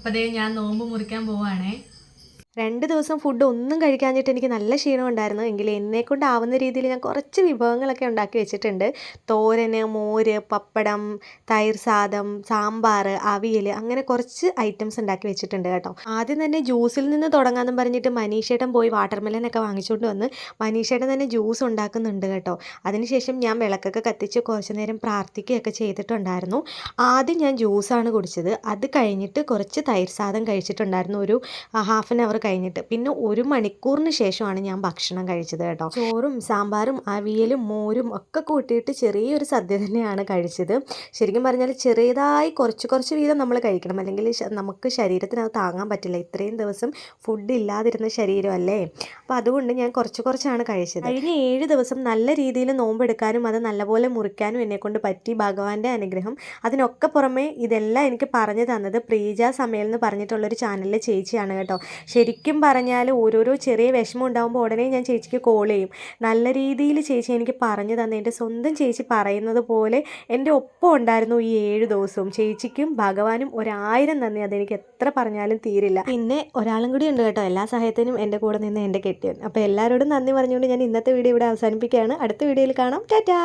അപ്പോൾ അതേ ഞാൻ നോമ്പ് മുറിക്കാൻ പോവാണേ. രണ്ട് ദിവസം ഫുഡ് ഒന്നും കഴിക്കാഞ്ഞിട്ട് എനിക്ക് നല്ല ക്ഷീണം ഉണ്ടായിരുന്നു. എങ്കിൽ എന്നെ കൊണ്ടാവുന്ന രീതിയിൽ ഞാൻ കുറച്ച് വിഭവങ്ങളൊക്കെ ഉണ്ടാക്കി വെച്ചിട്ടുണ്ട്. തോരന് മോര് പപ്പടം തൈർ സാദം സാമ്പാർ അവിയൽ അങ്ങനെ കുറച്ച് ഐറ്റംസ് ഉണ്ടാക്കി വെച്ചിട്ടുണ്ട് കേട്ടോ. ആദ്യം തന്നെ ജ്യൂസിൽ നിന്ന് തുടങ്ങാമെന്ന് പറഞ്ഞിട്ട് മനീഷേട്ടൻ പോയി വാട്ടർമെലൻ ഒക്കെ വാങ്ങിച്ചുകൊണ്ട് വന്ന് മനീഷേട്ടൻ തന്നെ ജ്യൂസ് ഉണ്ടാക്കുന്നുണ്ട് കേട്ടോ. അതിനുശേഷം ഞാൻ വിളക്കൊക്കെ കത്തിച്ച് കുറച്ച് നേരം പ്രാർത്ഥിക്കുകയൊക്കെ ചെയ്തിട്ടുണ്ടായിരുന്നു. ആദ്യം ഞാൻ ജ്യൂസാണ് കുടിച്ചത്. അത് കഴിഞ്ഞിട്ട് കുറച്ച് തൈർ സാദം കഴിച്ചിട്ടുണ്ടായിരുന്നു. ഒരു ഹാഫ് ആൻ അവർ കഴിഞ്ഞിട്ട്. പിന്നെ ഒരു മണിക്കൂറിന് ശേഷമാണ് ഞാൻ ഭക്ഷണം കഴിച്ചത് കേട്ടോ. ചോറും സാമ്പാറും അവിയലും മോരും ഒക്കെ കൂട്ടിയിട്ട് ചെറിയൊരു സദ്യ തന്നെയാണ് കഴിച്ചത്. ശരിക്കും പറഞ്ഞാൽ ചെറിയതായി കുറച്ച് കുറച്ച് വീതം നമ്മൾ കഴിക്കണം. അല്ലെങ്കിൽ നമുക്ക് ശരീരത്തിന് അത് താങ്ങാൻ പറ്റില്ല. ഇത്രയും ദിവസം ഫുഡ് ഇല്ലാതിരുന്ന ശരീരമല്ലേ അപ്പോൾ അതുകൊണ്ട് ഞാൻ കുറച്ച് കുറച്ചാണ് കഴിച്ചത്. കഴിഞ്ഞ ഏഴ് ദിവസം നല്ല രീതിയിൽ നോമ്പെടുക്കാനും അത് നല്ലപോലെ മുറിക്കാനും എന്നെക്കൊണ്ട് പറ്റി ഭഗവാന്റെ അനുഗ്രഹം. അതിനൊക്കെ പുറമെ ഇതെല്ലാം എനിക്ക് പറഞ്ഞു തന്നത് പ്രീജ സമയൽ എന്ന് പറഞ്ഞിട്ടുള്ളൊരു ചാനലിലെ ചേച്ചിയാണ് കേട്ടോ. ശരിക്കും പറഞ്ഞാൽ ഓരോരോ ചെറിയ വിഷമം ഉണ്ടാകുമ്പോൾ ഉടനെ ഞാൻ ചേച്ചിക്ക് കോൾ ചെയ്യും. നല്ല രീതിയിൽ ചേച്ചി എനിക്ക് പറഞ്ഞു തന്നെ. എന്റെ സ്വന്തം ചേച്ചി പറയുന്നത് പോലെ എന്റെ ഒപ്പം ഉണ്ടായിരുന്നു ഈ ഏഴ് ദിവസവും. ചേച്ചിക്കും ഭഗവാനും ഒരായിരം നന്ദി. അതെനിക്ക് എത്ര പറഞ്ഞാലും തീരില്ല. പിന്നെ ഒരാളും കൂടി ഉണ്ട് കേട്ടോ. എല്ലാ സഹായത്തിനും എന്റെ കൂടെ നിന്ന് എന്റെ കെട്ടിയൻ അപ്പോൾ എല്ലാവരോടും നന്ദി പറഞ്ഞുകൊണ്ട് ഞാൻ ഇന്നത്തെ വീഡിയോ ഇവിടെ അവസാനിപ്പിക്കുകയാണ്. അടുത്ത വീഡിയോയിൽ കാണാം. ടാറ്റാ!